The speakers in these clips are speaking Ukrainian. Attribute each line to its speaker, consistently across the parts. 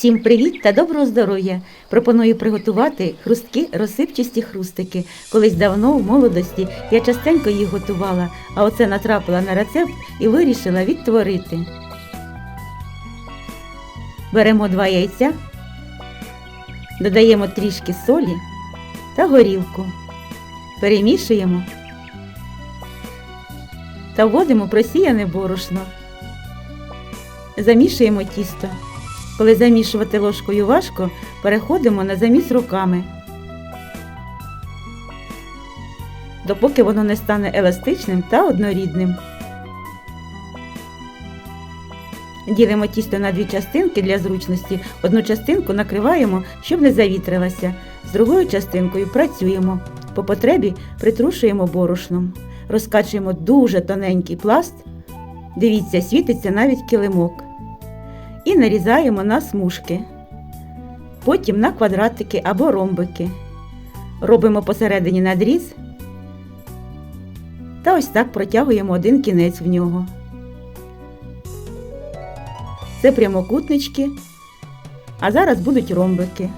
Speaker 1: Всім привіт та доброго здоров'я! Пропоную приготувати хрусткі розсипчасті хрустики. Колись давно, в молодості, я частенько їх готувала, а оце натрапила на рецепт і вирішила відтворити. Беремо два яйця, додаємо трішки солі та горілку. Перемішуємо та вводимо просіяне борошно. Замішуємо тісто. Коли замішувати ложкою важко, переходимо на заміс руками. Допоки воно не стане еластичним та однорідним. Ділимо тісто на дві частинки для зручності. Одну частинку накриваємо, щоб не завітрилася. З другою частинкою працюємо. По потребі притрушуємо борошном. Розкачуємо дуже тоненький пласт. Дивіться, світиться навіть килимок і нарізаємо на смужки. Потім на квадратики або ромбики. Робимо посередині надріз та ось так протягуємо один кінець в нього. Це прямокутнички, а зараз будуть ромбики.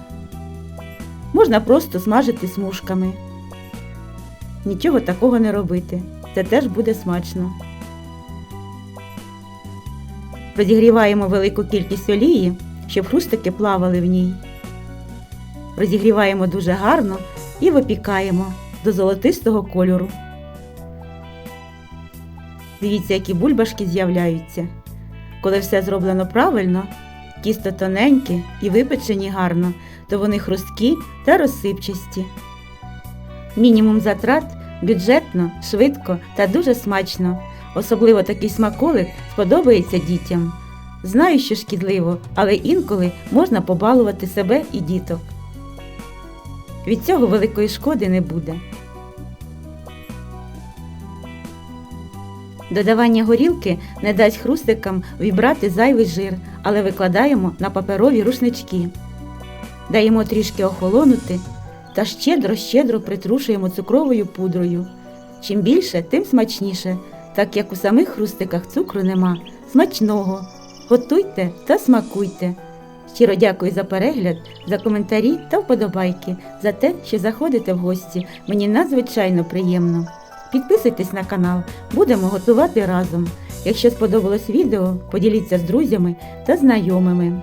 Speaker 1: Можна просто смажити смужками. Нічого такого не робити. Це теж буде смачно. Розігріваємо велику кількість олії, щоб хрустики плавали в ній. Розігріваємо дуже гарно і випікаємо до золотистого кольору. Дивіться, які бульбашки з'являються. Коли все зроблено правильно, тісто тоненьке і випечені гарно, то вони хрусткі та розсипчасті. Мінімум затрат бюджетно, швидко та дуже смачно. Особливо такий смаколик сподобається дітям. Знаю, що шкідливо, але інколи можна побалувати себе і діток. Від цього великої шкоди не буде. Додавання горілки не дасть хрустикам вібрати зайвий жир, але викладаємо на паперові рушнички. Даємо трішки охолонути та щедро-щедро притрушуємо цукровою пудрою. Чим більше, тим смачніше, так як у самих хрустиках цукру нема. Смачного! Готуйте та смакуйте! Щиро дякую за перегляд, за коментарі та вподобайки, за те, що заходите в гості. Мені надзвичайно приємно. Підписуйтесь на канал, будемо готувати разом. Якщо сподобалось відео, поділіться з друзями та знайомими.